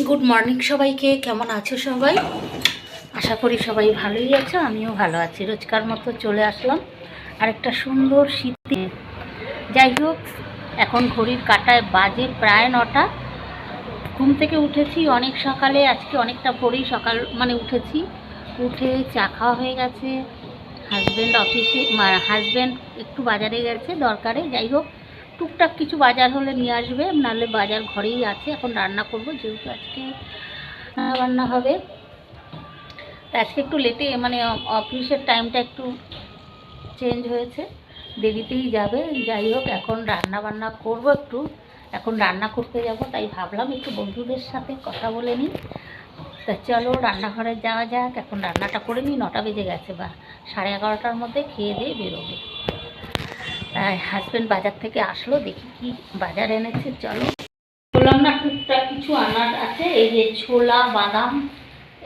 Good morning সবাইকে, কেমন আছো সবাই? আশা করি সবাই ভালোই আছো, আমিও ভালো আছি। রোজকার মতো চলে আসলাম আর একটা সুন্দর শীতে। যাই হোক, এখন ঘড়ির কাটায় বাজে প্রায় নটা। ঘুম থেকে উঠেছি অনেক সকালে, আজকে অনেকটা ভোরেই সকাল মানে উঠেছি। উঠে চা খাওয়া হয়ে গেছে। হাজব্যান্ড অফিসে হাজব্যান্ড একটু বাজারে গেছে দরকারে, যাই হোক। টুকটাক কিছু বাজার হলে নিয়ে আসবে, নাহলে বাজার ঘরেই আছে। এখন রান্না করব, যেহেতু আজকে রান্না হবে। তা আজকে একটু লেটে মানে অফিসের টাইমটা একটু চেঞ্জ হয়েছে। দেরিতেই যাবে। যাই হোক, এখন রান্না বান্না করব একটু। এখন রান্না করতে যাব, তাই ভাবলাম একটু বন্ধুদের সাথে কথা বলে নিই। তা চলো, রান্নাঘরে যাওয়া যাক। এখন রান্নাটা করে নিই, নটা বেজে গেছে বা সাড়ে এগারোটার মধ্যে খেয়ে দিয়ে বেরোবে। হাজব্যান্ড বাজার থেকে আসলো, দেখি কি বাজার এনেছে, চলো। বললাম না, টুকটাক কিছু আনার আছে, এই যে ছোলা, বাদাম,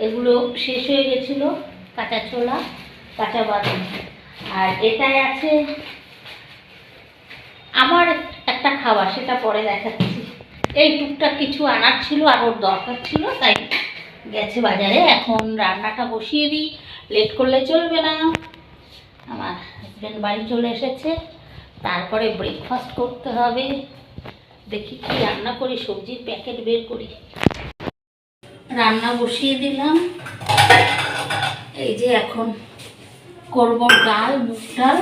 এগুলো শেষ হয়ে গেছিল, কাঁচা ছোলা, কাঁচা বাদাম। আর এটাই আছে আমার একটা খাবার, সেটা পরে দেখাচ্ছি। এই টুকটাক কিছু আনার ছিল আর ওর দরকার ছিল, তাই গেছে বাজারে। এখন রান্নাটা বসিয়ে দিই লেট করলে চলবে না। আমার হাজব্যান্ড বাড়ি চলে এসেছে। তারপরে ব্রেকফাস্ট করতে হবে। দেখি কি রান্না করি, সবজির প্যাকেট বের করি। রান্না বসিয়ে দিলাম। এই যে এখন করব ডাল, মুগ ডাল।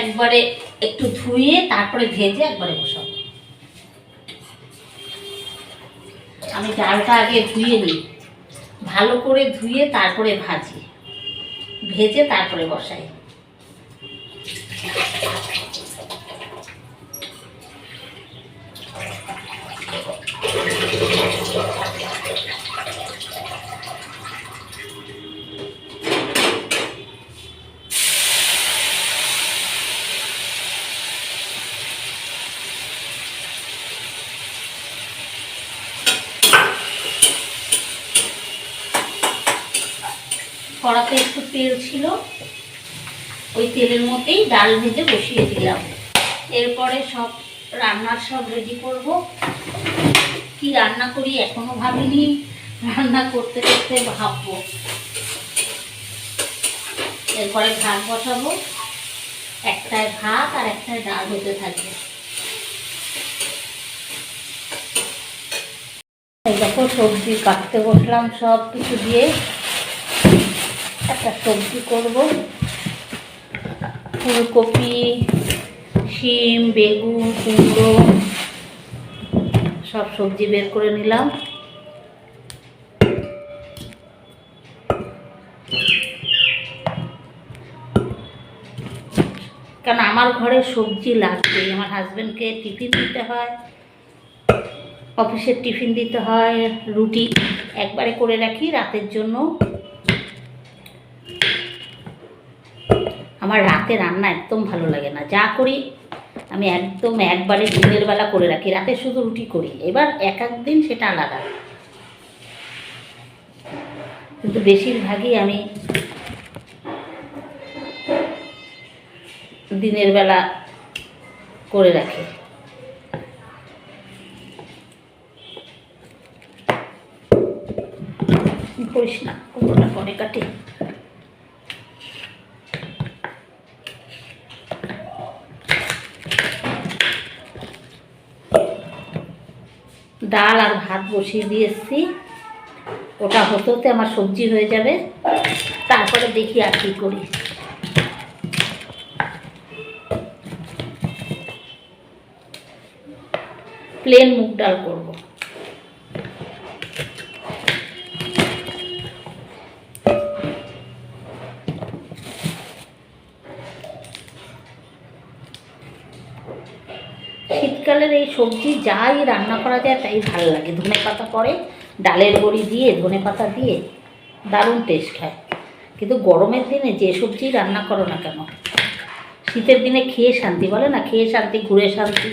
একবারে একটু ধুয়ে তারপরে ভেজে একবারে বসাবো। আমি ডালটা আগে ধুয়ে নিই। ভালো করে ধুয়ে তারপরে ভাজি। ভেজে তারপরে বসাই কড়াতে একটু তেল ছিল, ওই তেলের মধ্যেই ডাল ভেজে বসিয়ে দিলাম। এরপরে সব রান্নার সব রেডি করব। কি রান্না করি এখনও ভাবিনি, রান্না করতে করতে ভাববো। এরপরে ভাত বসাবো। একটায় ভাত আর একটায় ডাল হতে থাকবে। দেখো সবজি কাটতে বসলাম সব কিছু দিয়ে। একটা সবজি করব। ফুলকপি, শিম, বেগুন, কুমড়ো, সব সবজি বের করে নিলাম। কারণ আমার ঘরে সবজি লাগবে আমার হাজব্যান্ডকে টিফিন দিতে হয়, অফিসের টিফিন দিতে হয়, রুটি একবারে করে রাখি রাতের জন্য। আমার রাতে রান্না একদম ভালো লাগে না। যা করি, আমি একদম একবারে দিনের বেলা করে রাখি। রাতে শুধু রুটি করি। এবার এক এক দিন সেটা আলাদা। কিন্তু বেশিরভাগই আমি দিনের বেলা করে রাখি করিস না কোনোটা পরে কাটি ডাল আর ভাত বসিয়ে দিয়ে এসছি ওটা হতে হতে আমার সবজি হয়ে যাবে। তারপরে দেখি আর কী করি। প্লেন মুগ ডাল করব। এই সবজি যাই রান্না করা যায় তাই ভালো লাগে। ধনে পাতা পরে ডালের বড়ি দিয়ে, ধনে পাতা দিয়ে দারুণ টেস্ট খায়। কিন্তু গরমের দিনে যে সবজি রান্না করো না কেন? শীতের দিনে খেয়ে শান্তি বলে না? খেয়ে শান্তি, ঘুরে শান্তি।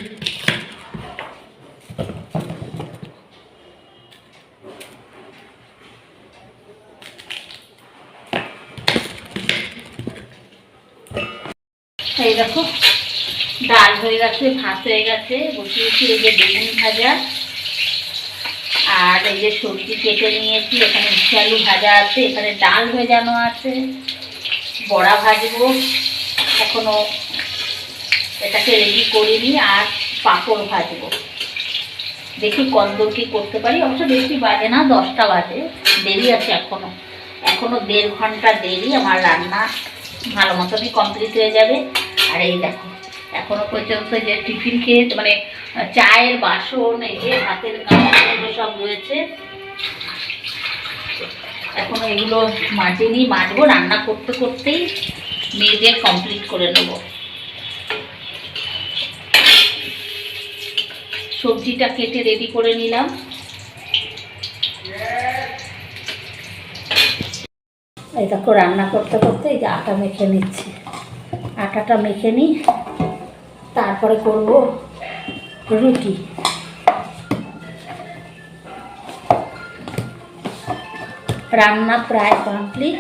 হয়ে গেছে, ভাত হয়ে গেছে। বসিয়েছি এই যে বেগুন ভাজা। আর এই যে সবজি কেটে নিয়েছি, এখানে উচ্ছে আলু ভাজা আছে, এখানে ডাল ভেজানো আছে, বড়া ভাজবো। এখনও এটাকে রেডি করিনি, আর পাঁপড় ভাজবো। দেখি কতদূর কি করতে পারি। অবশ্য বেশি বাজে না, দশটা বাজে, দেরি আছে এখনও। এখনও দেড় ঘণ্টা দেরি, আমার রান্না ভালো মতনই কমপ্লিট হয়ে যাবে। আর এই দেখো এখনও পর্যন্ত যে টিফিন খেয়ে মানে চায়ের বাসন, এই যে হাতের কাজ সব রয়েছে। এখনও এগুলো মাজিনি, মাজবো, রান্না করতে করতেই মেজে কমপ্লিট করে নেব। সবজিটা কেটে রেডি করে নিলাম। এই দেখো, রান্না করতে করতে এই যে আটা মেখে নিচ্ছি। আটাটা মেখে নিই। তারপরে করব রুটি। রান্না প্রায় কমপ্লিট।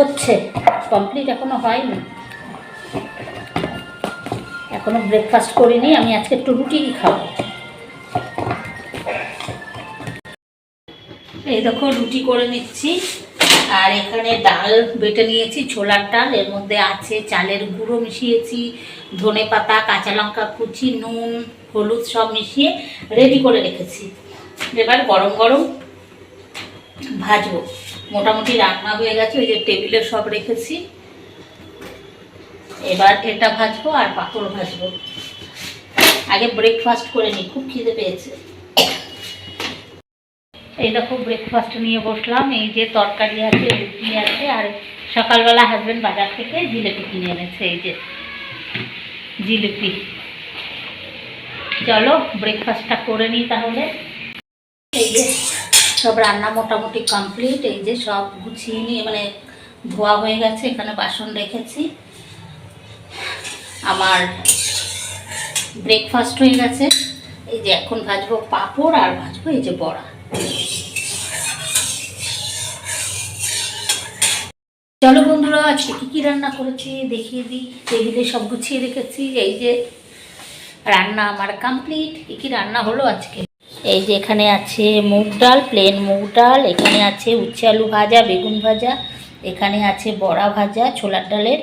হচ্ছে, কমপ্লিট এখনও হয়নি। এখনও ব্রেকফাস্ট করিনি, আমি আজকে একটু রুটি খাব। এই দেখো, রুটি করে নিচ্ছি। আর এখানে ডাল বেটে নিয়েছি, ছোলার ডাল। এর মধ্যে আছে চালের গুঁড়ো মিশিয়েছি, ধনে পাতা, কাঁচা লঙ্কা কুচি, নুন, হলুদ সব মিশিয়ে রেডি করে রেখেছি। এবার গরম গরম ভাজবো। মোটামুটি রান্না হয়ে গেছে, ওই যে টেবিলে সব রেখেছি। এবার এটা ভাজবো আর পাঁপড় ভাজবো। আগে ব্রেকফাস্ট করে নিই, খুব খিদে পেয়েছে। এই দেখো ব্রেকফাস্ট নিয়ে বসলাম। এই যে তরকারি আছে রুটি আছে, আর সকালবেলা হাজবেন্ড বাজার থেকে জিলেপি কিনে এনেছে, এই যে জিলিপি। চলো ব্রেকফাস্টটা করে নিই তাহলে। এই যে সব রান্না মোটামুটি কমপ্লিট এই যে সব গুছিয়ে নিয়ে মানে ধোয়া হয়ে গেছে, এখানে বাসন রেখেছি। আমার ব্রেকফাস্ট হয়ে গেছে। এই যে এখন ভাজবো পাঁপড় আর ভাজবো এই যে বড়া। চলো বন্ধুরা, আজকে কী কী রান্না করেছি দেখিয়ে দিই। টেবিলে সব গুছিয়ে রেখেছি। এই যে রান্না আমার কমপ্লিট কী কী রান্না হলো আজকে? এই যে এখানে আছে মুগ ডাল প্লেন মুগ ডাল। এখানে আছে উচ্ছে আলু ভাজা, বেগুন ভাজা। এখানে আছে বড়া ভাজা, ছোলার ডালের।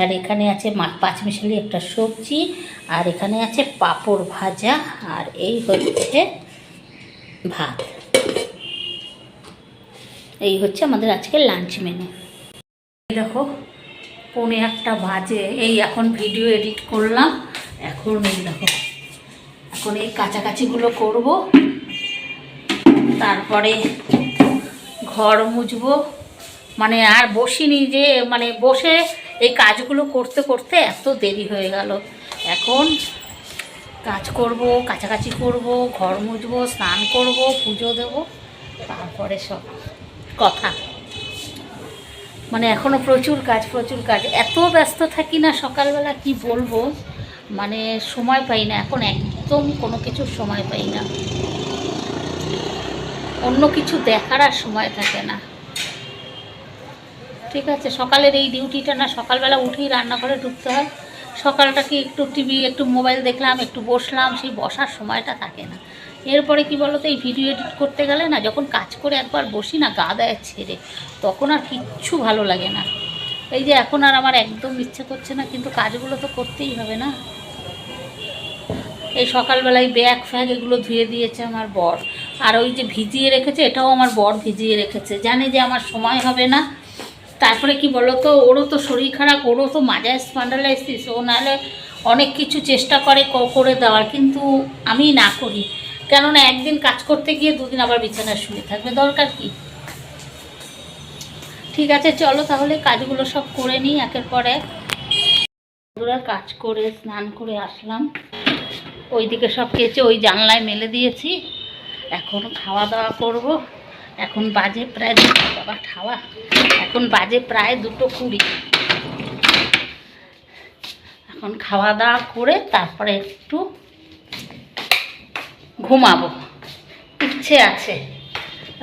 আর এখানে আছে পাঁচমিশালি একটা সবজি। আর এখানে আছে পাঁপড় ভাজা। আর এই হচ্ছে ভাত। এই হচ্ছে আমাদের আজকে লাঞ্চ মেনু দেখো, পৌনে একটা বাজে। এই এখন ভিডিও এডিট করলাম। এখন এই দেখো, এখন এই কাছাকাছিগুলো করব। তারপরে ঘর মুছবো। মানে আর বসিনি যে মানে বসে এই কাজগুলো করতে করতে এত দেরি হয়ে গেল। এখন কাজ করব, কাছাকাছি করব, ঘর মুছবো, স্নান করব, পুজো দেব, তারপরে সব কথা। মানে এখনও প্রচুর কাজ প্রচুর কাজ। এত ব্যস্ত থাকি না সকালবেলা, কি বলব? মানে সময় পাই না, এখন একদম কোনো কিছুর সময় পাই না। অন্য কিছু দেখার আর সময় থাকে না। ঠিক আছে, সকালের এই ডিউটিটা না সকালবেলা উঠেই রান্নাঘরে ঢুকতে হয়। সকালটাকে একটু টিভি, একটু মোবাইল দেখলাম, একটু বসলাম, সেই বসার সময়টা থাকে না। এরপরে কি বলতো, এই ভিডিও এডিট করতে গেলে না, যখন কাজ করে একবার বসি না, গা দেয় ছেড়ে, তখন আর কিচ্ছু ভালো লাগে না। এই যে এখন আর আমার একদম ইচ্ছে করছে না, কিন্তু কাজগুলো তো করতেই হবে না। এই সকালবেলায় ব্যাগ, ফ্যাগ এগুলো ধুয়ে দিয়েছে আমার বর। আর ওই যে ভিজিয়ে রেখেছে, এটাও আমার বর ভিজিয়ে রেখেছে। জানে যে আমার সময় হবে না। তারপরে কি বলো তো ওরও তো শরীর খারাপ, ওরও তো মাজায় স্পন্ডালাইসিস ও নাহলে অনেক কিছু চেষ্টা করে ক- করে দেওয়ার, কিন্তু আমি না করি। কেননা একদিন কাজ করতে গিয়ে দুদিন আবার বিছানায় শুয়ে থাকবে, দরকার কি? ঠিক আছে, চলো তাহলে কাজগুলো সব করে নিই, একের পর কাজ করে, স্নান করে আসলাম। ওইদিকে সব কেচে ওই জানলায় মেলে দিয়েছি। এখন খাওয়া দাওয়া করব। এখন বাজে প্রায় দুটো, বাবা খাওয়া এখন বাজে প্রায় দুটো কুড়ি। এখন খাওয়া দাওয়া করে তারপরে একটু ঘুমাবো। ইচ্ছে আছে।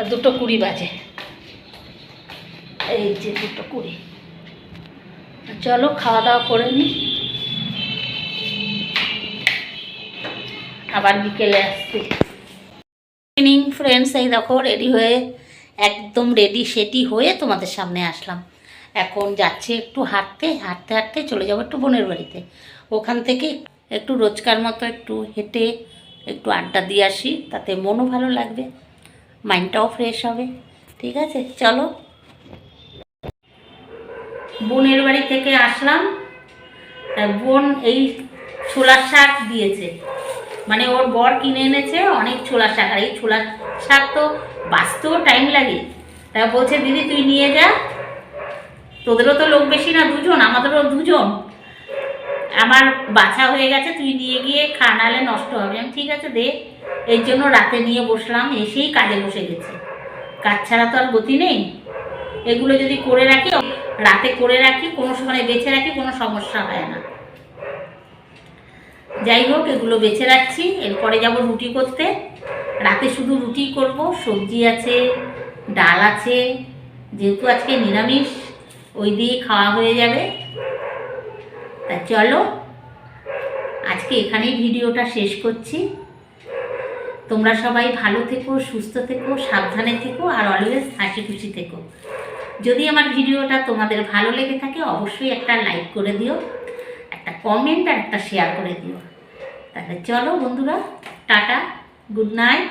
দুটো কুড়ি বাজে। এই যে দুটো কুড়ি। চলো, খাওয়া দাওয়া করে নিই আবার বিকেলে আসছি। ইভিনিং ফ্রেন্ডস এই দেখো রেডি হয়ে, একদম রেডি সেটি হয়ে তোমাদের সামনে আসলাম। এখন যাচ্ছে একটু হাঁটতে হাঁটতে হাঁটতে চলে যাব একটু বোনের বাড়িতে। ওখান থেকে একটু রোজকার মতো একটু হেঁটে, একটু আড্ডা দিয়ে আসি, তাতে মনও ভালো লাগবে মাইন্ডটাও ফ্রেশ হবে, ঠিক আছে? চলো। বোনের বাড়ি থেকে আসলাম। বোন এই ছোলার শাক দিয়েছে। মানে ওর বর কিনে এনেছে, অনেক ছোলা শাক। আর এই ছোলা শাক তো বাঁচতেও টাইম লাগে। তা বলছে, দিদি, তুই নিয়ে যা। তোদেরও তো লোক বেশি না, দুজন, আমাদেরও দুজন। আমার বাছা হয়ে গেছে, তুই নিয়ে গিয়ে খা, নাহলে নষ্ট হবে। আমি ঠিক আছে, দে। এর জন্য রাতে নিয়ে বসলাম, এসেই কাজে বসে গেছে। কাজ ছাড়া তো আর গতি নেই। এগুলো যদি করে রাখি, রাতে করে রাখি, কোনো সময় বেছে রাখি, কোনো সমস্যা হয় না। যাই হোক, এগুলো বেছে রাখছি। এরপরে যাব রুটি করতে। রাতে শুধু রুটি করব। সবজি আছে, ডাল আছে। যেহেতু আজকে নিরামিষ, ওই দিয়ে খাওয়া হয়ে যাবে। তা চলো, আজকে এখানেই ভিডিওটা শেষ করছি। তোমরা সবাই ভালো থেকো, সুস্থ থেকো, সাবধানে থেকো, আর অলওয়েজ হাসি খুশি থেকো। যদি আমার ভিডিওটা তোমাদের ভালো লেগে থাকে, অবশ্যই একটা লাইক করে দিও। কমেন্ট আর একটা শেয়ার করে দিও। তাহলে চলো বন্ধুরা টাটা গুড নাইট